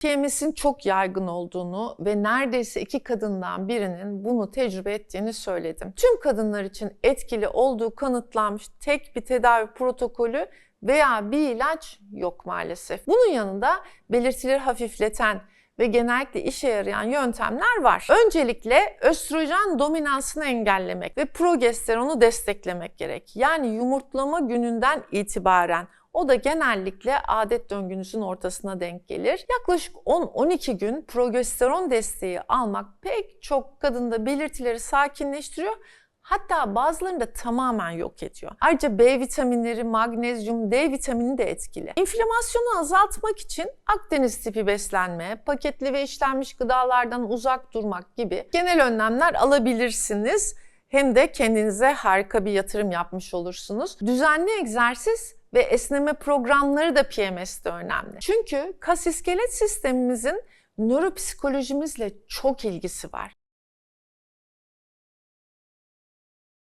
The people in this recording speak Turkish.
PMS'in çok yaygın olduğunu ve neredeyse iki kadından birinin bunu tecrübe ettiğini söyledim. Tüm kadınlar için etkili olduğu kanıtlanmış tek bir tedavi protokolü veya bir ilaç yok maalesef. Bunun yanında belirtileri hafifleten ve genellikle işe yarayan yöntemler var. Öncelikle östrojen dominansını engellemek ve progesteronu desteklemek gerek. Yani yumurtlama gününden itibaren o da genellikle adet döngünüzün ortasına denk gelir. Yaklaşık 10-12 gün progesteron desteği almak pek çok kadında belirtileri sakinleştiriyor. Hatta bazılarını da tamamen yok ediyor. Ayrıca B vitaminleri, magnezyum, D vitamini de etkili. İnflamasyonu azaltmak için Akdeniz tipi beslenme, paketli ve işlenmiş gıdalardan uzak durmak gibi genel önlemler alabilirsiniz. Hem de kendinize harika bir yatırım yapmış olursunuz. Düzenli egzersiz ve esneme programları da PMS'te önemli. Çünkü kas iskelet sistemimizin nöropsikolojimizle çok ilgisi var.